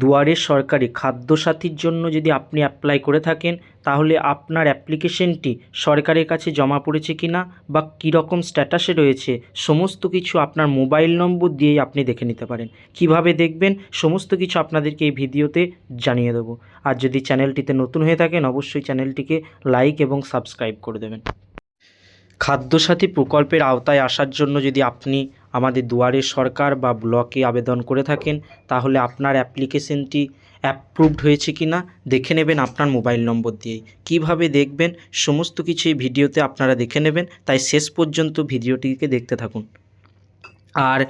দুয়ারে সরকারি খাদ্যসাথীর জন্য যদি আপনি অ্যাপ্লাই করে থাকেন, তাহলে আপনার অ্যাপ্লিকেশনটি সরকারের কাছে জমা পড়েছে কি না বা কীরকম স্ট্যাটাসে রয়েছে, সমস্ত কিছু আপনার মোবাইল নম্বর দিয়েই আপনি দেখে নিতে পারেন। কীভাবে দেখবেন? সমস্ত কিছু আপনাদেরকে এই ভিডিওতে জানিয়ে দেবো। আর যদি চ্যানেলটিতে নতুন হয়ে থাকেন, অবশ্যই চ্যানেলটিকে লাইক এবং সাবস্ক্রাইব করে দেবেন। খাদ্যসাথী প্রকল্পের আওতায় আসার জন্য যদি আপনি আমাদের দুয়ারে সরকার বা ব্লকে আবেদন করে থাকেন, তাহলে আপনার অ্যাপ্লিকেশনটি অ্যাপ্রুভড হয়েছে কি না দেখে নেবেন আপনার মোবাইল নম্বর দিয়েই। কীভাবে দেখবেন? সমস্ত কিছু এই ভিডিওতে আপনারা দেখে নেবেন। তাই শেষ পর্যন্ত ভিডিওটিকে দেখতে থাকুন। আর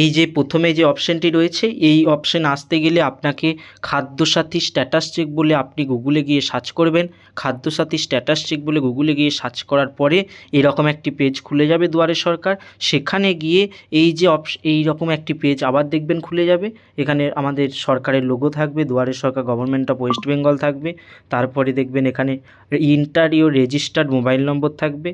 এই যে প্রথমে যে অপশানটি রয়েছে, এই অপশান আসতে গেলে আপনাকে খাদ্যসাথী স্ট্যাটাস চেক বলে আপনি গুগলে গিয়ে সার্চ করবেন। খাদ্যসাথী স্ট্যাটাস চেক বলে গুগলে গিয়ে সার্চ করার পরে এরকম একটি পেজ খুলে যাবে দুয়ারে সরকার। সেখানে গিয়ে এই যে অপশ এই রকম একটি পেজ আবার দেখবেন খুলে যাবে। এখানে আমাদের সরকারের লোগো থাকবে, Duare Sarkar government of West Bengal থাকবে। তারপরে দেখবেন এখানে ইন্টার রেজিস্টার্ড মোবাইল নম্বর থাকবে।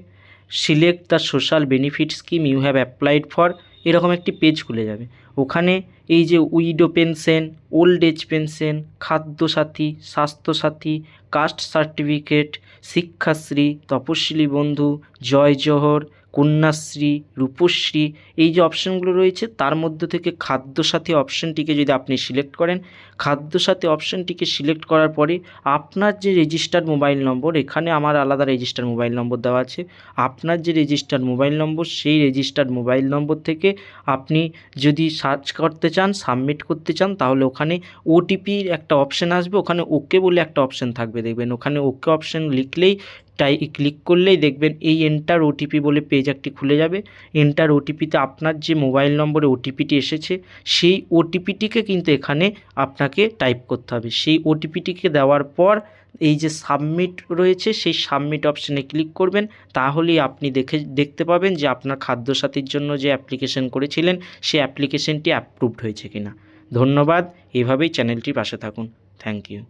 Select the social benefit scheme you have applied for এরকম একটি পেজ খুলে যাবে। ওখানে এই যে widow pension old age pension Khadyasathi, Swasthyasathi, caste certificate, Sikshashree Taposhili Bandhu, Jai জোহর কন্যাশ্রী, রূপশ্রী, এই যে অপশানগুলো রয়েছে, তার মধ্যে থেকে খাদ্যসাথী অপশানটিকে যদি আপনি সিলেক্ট করেন, খাদ্যসাথী অপশানটিকে সিলেক্ট করার পরে আপনার যে রেজিস্টার্ড মোবাইল নম্বর এখানে আমার আলাদা রেজিস্টার মোবাইল নম্বর দেওয়া আছে, আপনার যে রেজিস্টার্ড মোবাইল নম্বর সেই রেজিস্টার্ড মোবাইল নম্বর থেকে আপনি যদি সার্চ করতে চান সাবমিট করতে চান, তাহলে ওখানে ওটিপির একটা অপশান আসবে, ওখানে ওকে বলে একটা অপশান থাকবে, দেখবেন ওখানে ওকে অপশান লিখলেই তাই ক্লিক করলেই দেখবেন এই এন্টার ওটিপি বলে পেজ একটি খুলে যাবে। এন্টার ওটিপিতে আপনার যে মোবাইল নম্বরে ওটিপিটি এসেছে, সেই ওটিপিটিকে কিন্তু এখানে আপনাকে টাইপ করতে হবে। সেই ওটিপিটিকে দেওয়ার পর এই যে সাবমিট রয়েছে, সেই সাবমিট অপশানে ক্লিক করবেন। তাহলেই আপনি দেখে, দেখতে পাবেন যে আপনার খাদ্যসাথীর জন্য যে অ্যাপ্লিকেশন করেছিলেন সেই অ্যাপ্লিকেশনটি অ্যাপ্রুভড হয়েছে কিনা। ধন্যবাদ। এভাবেই চ্যানেলটির পাশে থাকুন। Thank you